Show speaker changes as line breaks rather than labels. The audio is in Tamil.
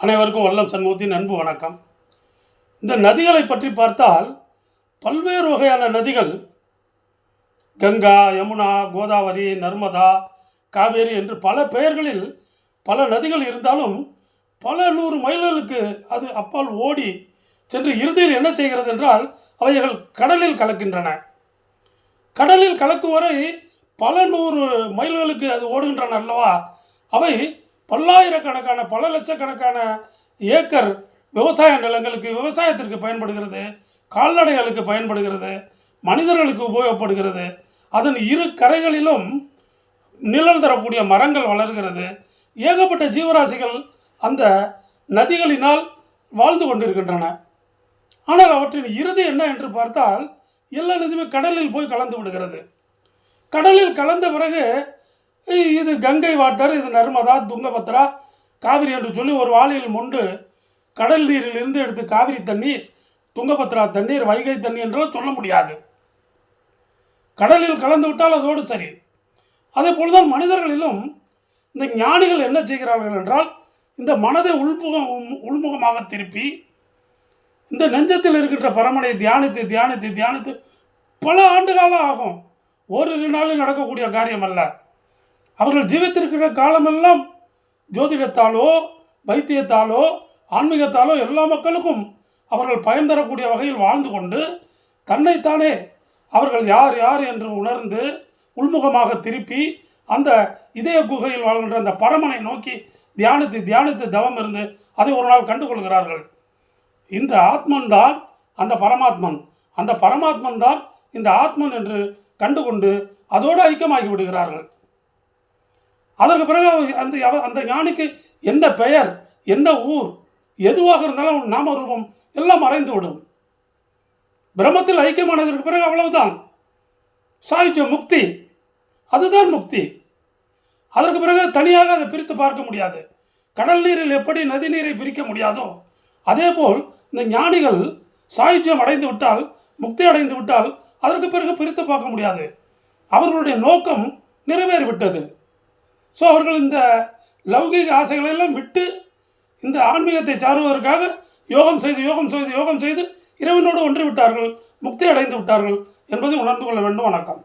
அனைவருக்கும் வல்லம் சண்முகத்தின் அன்பு வணக்கம். இந்த நதிகளை பற்றி பார்த்தால் பல்வேறு வகையான நதிகள் கங்கா யமுனா கோதாவரி நர்மதா காவேரி என்று பல பெயர்களில் பல நதிகள் இருந்தாலும் பல நூறு மைல்களுக்கு அது அப்பால் ஓடி சென்று இறுதியில் என்ன செய்கிறது என்றால் அவைகள் கடலில் கலக்கின்றன. கடலில் கலக்கும் வரை பல நூறு மைல்களுக்கு அது ஓடுகின்றன அல்லவா? அவை பல்லாயிரக்கணக்கான பல லட்சக்கணக்கான ஏக்கர் விவசாய நிலங்களுக்கு விவசாயத்திற்கு பயன்படுகிறது கால்நடைகளுக்கு பயன்படுகிறது மனிதர்களுக்கு உபயோகப்படுகிறது. அதன் இரு கரைகளிலும் நிழல் தரக்கூடிய மரங்கள் வளர்கிறது. ஏகப்பட்ட ஜீவராசிகள் அந்த நதிகளினால் வாழ்ந்து கொண்டிருக்கின்றன. ஆனால் அவற்றின் இறுதி என்ன என்று பார்த்தால் எல்லா நதியுமே கடலில் போய் கலந்து விடுகிறது. கடலில் கலந்த பிறகு இது கங்கை வாட்டர் இது நர்மதா துங்கபத்ரா காவிரி என்று சொல்லி ஒரு வாளியில் மொண்டு கடல் நீரில் இருந்து எடுத்து காவிரி தண்ணீர் துங்கபத்ரா தண்ணீர் வைகை தண்ணீர் என்றெல்லாம் சொல்ல முடியாது. கடலில் கலந்து விட்டால் அதோடு சரி. அதே போல்தான் மனிதர்களிலும் இந்த ஞானிகள் என்ன செய்கிறார்கள் என்றால் இந்த மனதை உள்முகம் உள்முகமாக திருப்பி இந்த நெஞ்சத்தில் இருக்கின்ற பரமனை தியானித்து தியானித்து தியானித்து பல ஆண்டு காலம் ஆகும். ஓரிரு நாளில் நடக்கக்கூடிய காரியம் அல்ல. அவர்கள் ஜீவித்திருக்கிற காலமெல்லாம் ஜோதிடத்தாலோ வைத்தியத்தாலோ ஆன்மீகத்தாலோ எல்லா மக்களுக்கும் அவர்கள் பயன் தரக்கூடிய வகையில் வாழ்ந்து கொண்டு தன்னைத்தானே அவர்கள் யார் யார் என்று உணர்ந்து உள்முகமாக திருப்பி அந்த இதய குகையில் வாழ்கின்ற அந்த பரமனை நோக்கி தியானித்து தியானித்து தவம் இருந்து அதை ஒரு நாள் கண்டுகொள்கிறார்கள். இந்த ஆத்மன் தான் அந்த பரமாத்மன். அந்த பரமாத்மன் தான் இந்த ஆத்மன் என்று கண்டுகொண்டு அதோடு ஐக்கியமாகி விடுகிறார்கள். அதற்கு பிறகு அந்த அந்த ஞானிக்கு என்ன பெயர் என்ன ஊர் எதுவாக இருந்தாலும் நாமரூபம் எல்லாம் மறைந்து விடும் பிரம்மத்தில் ஐக்கியமானதற்கு பிறகு அவ்வளவுதான். சாயுஜ முக்தி அதுதான் முக்தி. அதற்கு பிறகு தனியாக அதை பிரித்து பார்க்க முடியாது. கடல் நீரில் எப்படி நதி நீரை பிரிக்க முடியாதோ அதேபோல் இந்த ஞானிகள் சாயுஜ்யம் அடைந்து விட்டால் முக்தி அடைந்து விட்டால் அதற்கு பிறகு பிரித்து பார்க்க முடியாது. அவர்களுடைய நோக்கம் நிறைவேறிவிட்டது. ஸோ அவர்கள் இந்த லௌகீக ஆசைகளை எல்லாம் விட்டு இந்த ஆன்மீகத்தை சாருவதற்காக யோகம் செய்து யோகம் செய்து யோகம் செய்து இறைவனோடு ஒன்று விட்டார்கள் முக்தி அடைந்து விட்டார்கள் என்பதை உணர்ந்து கொள்ள வேண்டும். வணக்கம்.